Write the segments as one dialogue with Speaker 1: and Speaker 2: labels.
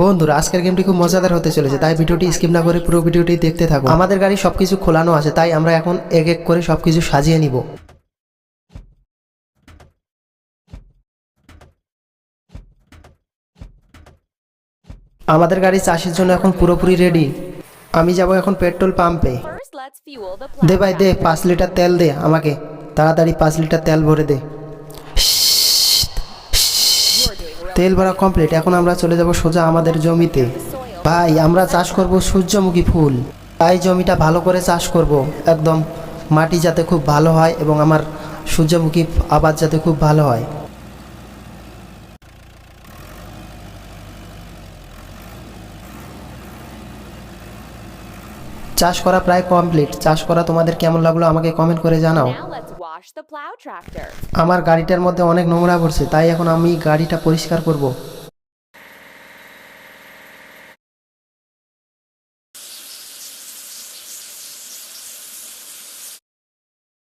Speaker 1: বন্ধুরা আজকের গেমটি খুব মজাদার হতে চলেছে তাই ভিডিওটি স্কিপ না করে পুরো ভিডিওটি দেখতে থাকো। আমাদের গাড়ি সবকিছু খোলানো আছে তাই আমরা এখন এক এক করে সবকিছু সাজিয়ে নিব। আমাদের গাড়ি চাষের জন্য এখন পুরোপুরি রেডি আমি যাব এখন পেট্রোল পাম্পে দে ভাই দে পাঁচ লিটার তেল দে আমাকে। তাড়াতাড়ি পাঁচ লিটার তেল ভরে দে। তেল ভরা কমপ্লিট এখন আমরা চলে যাব সোজা আমাদের জমিতে। ভাই, আমরা চাষ করব সূর্যমুখী ফুল। তাই জমিটা ভালো করে চাষ করব। একদম মাটি যাতে খুব ভালো হয় এবং আমার সূর্যমুখী আবাদ যাতে খুব ভালো হয়। চাষ করা প্রায় কমপ্লিট চাষ করা তোমাদের কেমন লাগল আমাকে কমেন্ট করে জানাও। আমার গাড়িটার মধ্যে অনেক নোংরা পড়ছে তাই এখন আমি গাড়িটা পরিষ্কার করব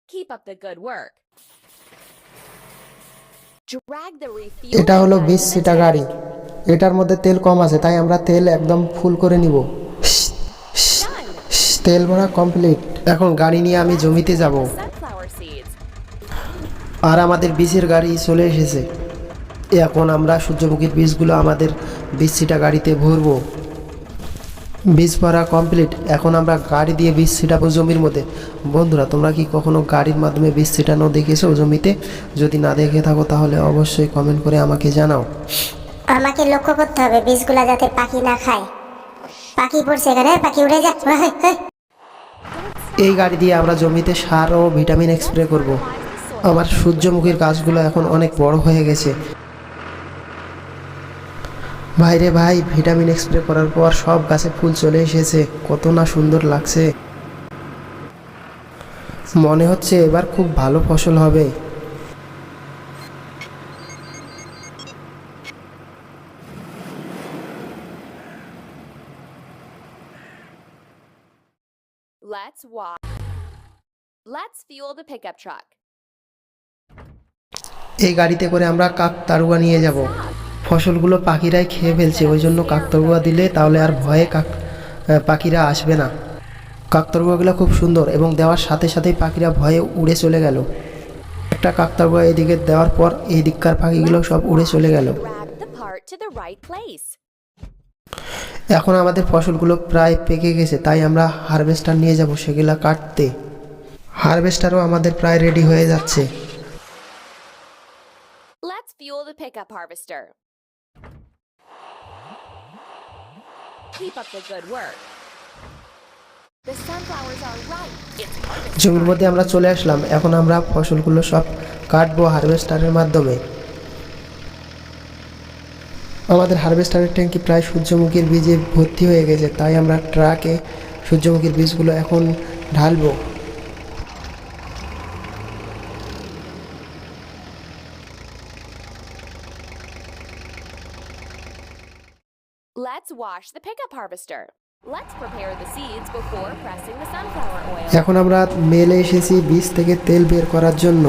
Speaker 2: Keep up the good work. Drag the refuel.
Speaker 1: এটা হলো বিশ সিটা গাড়ি এটার মধ্যে তেল কম আছে তাই আমরা তেল একদম ফুল করে নিব তেল ভরা কমপ্লিট এখন গাড়ি নিয়ে আমি জমিতে যাব. আর আমাদের বীজের গাড়ি চলে এসেছে। এখন আমরা সূর্যমুখীর বীজগুলো আমাদের বীজ সিটা গাড়িতে ভরবো। বীজ ভরা কমপ্লিট এখন আমরা গাড়ি দিয়ে বীজ ছিটাবো জমির মধ্যে। বন্ধুরা তোমরা কি কখনো গাড়ির মাধ্যমে বীজ ছিটানো দেখেছ জমিতে? যদি না দেখে থাকো তাহলে অবশ্যই কমেন্ট করে আমাকে জানাও।
Speaker 3: আমাকে লক্ষ্য করতে হবে বীজগুলা যাতে পাখি না খায়। পাখি পড়ছে এখানে পাখি উড়ে যা হেই, হেই।
Speaker 1: এই গাড়ি দিয়ে আমরা জমিতে সার ও ভিটামিন স্প্রে করব। আমার সূর্যমুখীর গাছগুলো এখন অনেক বড় হয়ে গেছে ভাইরে ভাই, ভিটামিন স্প্রে করার পর সব গাছে ফুল চলে এসেছে কত না সুন্দর লাগছে মনে হচ্ছে এবার খুব ভালো ফসল হবে
Speaker 2: Let's wash. Let's fuel the pickup truck.
Speaker 1: এই গাড়িতে করে আমরা কাকতারুয়া নিয়ে যাব। ফসলগুলো পাখিরাই খেয়ে ফেলছে, ওই জন্য কাকতারুয়া দিলে তাহলে আর ভয়ে কাক পাখিরা আসবে না। কাকতারুয়াগুলো খুব সুন্দর এবং দেওয়ার সাথে সাথেই পাখিরা ভয়ে উড়ে চলে গেল। একটা কাকতারুয়া এদিকে দেওয়ার পর এই দিককার পাখিগুলো সব উড়ে চলে গেল. এখন আমাদের ফসলগুলো প্রায় পেকে গেছে, তাই আমরা হারভেস্টার নিয়ে যাব সেগুলো কাটতে। হারভেস্টারও আমাদের প্রায় রেডি হয়ে যাচ্ছে।
Speaker 2: Fuel the pickup harvester. Keep up the good work. The sunflowers are ripe. It's harvest
Speaker 1: জমির. মধ্যে আমরা চলে আসলাম এখন আমরা ফসলগুলো সব কাটবো হারভেস্টারের মাধ্যমে আমাদের হারভেস্টারের ট্যাঙ্কি প্রায় সূর্যমুখীর বীজে ভর্তি হয়ে গেছে তাই আমরা ট্রাকে সূর্যমুখীর বীজগুলো এখন ঢালবো
Speaker 2: Let's wash the pickup harvester. Let's prepare the seeds before pressing the sunflower oil.
Speaker 1: এখন আমরা মেলে এসেছি বীজ থেকে তেল বের করার জন্য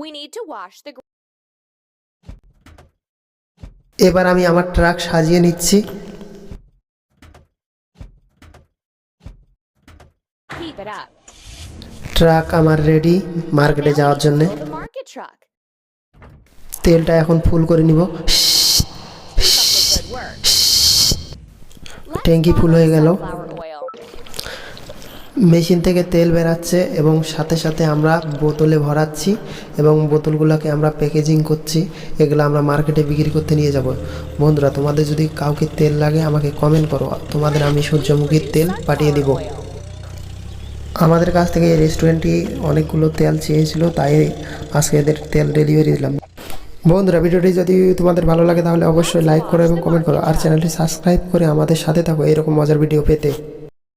Speaker 2: We need to wash the
Speaker 1: এবার আমি আমার ট্রাক সাজিয়ে নিচ্ছি। ট্রাক আমার রেডি মার্কেটে যাওয়ার জন্য। তেলটা এখন ফুল করে নিব। ট্যাঙ্কি ফুল হয়ে গেল। মেশিন থেকে তেল বেরাচ্ছে এবং সাথে সাথে আমরা বোতলে ভরাচ্ছি এবং বোতলগুলোকে আমরা প্যাকেজিং করছি। এগুলো আমরা মার্কেটে বিক্রি করতে নিয়ে যাব। বন্ধুরা, তোমাদের যদি কাউকে তেল লাগে, আমাকে কমেন্ট করো। তোমাদের আমি সূর্যমুখীর তেল পাঠিয়ে দিব। আমাদের কাছ থেকে এই রেস্টুরেন্টটি অনেকগুলো তেল চেয়েছিল, তাই আজকে এদের তেল ডেলিভারি দিলাম। বন্ধুরা, ভিডিওটি যদি তোমাদের ভালো লাগে, তাহলে অবশ্যই লাইক করো এবং কমেন্ট করো। আর চ্যানেলটি সাবস্ক্রাইব করে আমাদের সাথে থাকো। এরকম মজার ভিডিও পেতে।